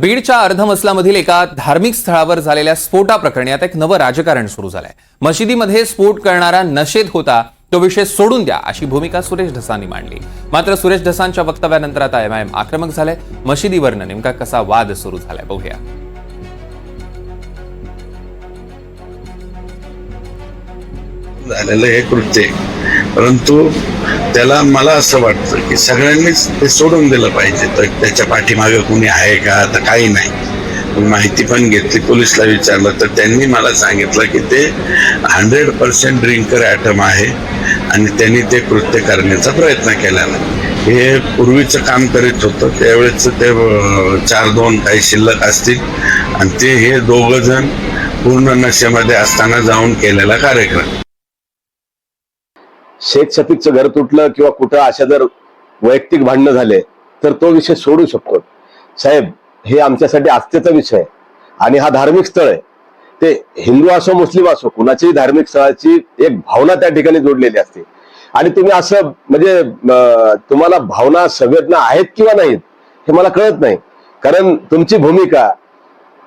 बीडच्या अर्धमसलामधील एका धार्मिक स्थळावर झालेल्या स्फोटाप्रकरणी आता एक नवं राजकारण सुरू झालंय. मशिदीमध्ये स्फोट करणारा नशेत होता तो विषय सोडून द्या अशी भूमिका सुरेश ढसांनी मांडली. मात्र सुरेश ढसांच्या वक्तव्यानंतर आता एमआयएम आक्रमक झालंय. मशिदीवरनं नेमका कसा वाद सुरू झालाय बघूया. झालेलं हे कृत्य परंतु त्याला मला असं वाटतं की सगळ्यांनीच ते सोडून दिलं पाहिजे. तर त्याच्या पाठीमागे कुणी आहे का? तर काही नाही. माहिती पण घेतली पोलिसला विचारलं. तर त्यांनी मला सांगितलं की ते हंड्रेड पर्सेंट ड्रिंकर ॲटम आहे आणि त्यांनी ते कृत्य करण्याचा प्रयत्न केलेला हे पूर्वीचं काम करीत होतं. त्यावेळेस ते चार दोन काही शिल्लक असतील आणि ते हे दोघं जण पूर्ण नशेमध्ये असताना जाऊन केलेला कार्यक्रम. शेख शफीकचं घर तुटलं किंवा कुठं अशा जर वैयक्तिक भांडणं झाले तर तो विषय सोडू शकतो. साहेब हे आमच्यासाठी आस्थेचा विषय आहे आणि हा धार्मिक स्थळ आहे. ते हिंदू असो मुस्लिम असो कुणाच्याही धार्मिक स्थळाची एक भावना त्या ठिकाणी जोडलेली असते. आणि तुम्ही असं म्हणजे तुम्हाला भावना संवेदना आहेत किंवा नाहीत हे मला कळत नाही. कारण तुमची भूमिका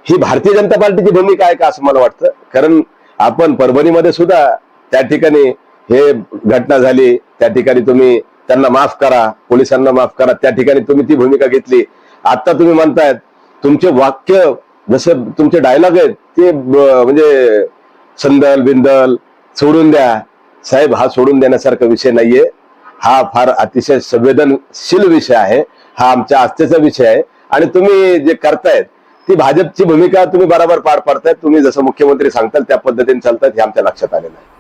ही भारतीय जनता पार्टीची भूमिका आहे का असं मला वाटतं? कारण आपण परभणीमध्ये सुद्धा त्या ठिकाणी हे घटना झाली त्या ठिकाणी तुम्ही त्यांना माफ करा पोलिसांना माफ करा त्या ठिकाणी तुम्ही ती भूमिका घेतली. आता तुम्ही म्हणतायत तुमचे वाक्य जसे तुमचे डायलॉग आहेत ते म्हणजे संदल बिंदल सोडून द्या. साहेब हा सोडून देण्यासारखा विषय नाहीये. हा फार अतिशय संवेदनशील विषय आहे. हा आमच्या आस्थेचा विषय आहे. आणि तुम्ही जे करतायत ती भाजपची भूमिका तुम्ही बरोबर पार पाडतायत. तुम्ही जसं मुख्यमंत्री सांगताल त्या पद्धतीने चालतात हे आमच्या लक्षात आलेलं आहे.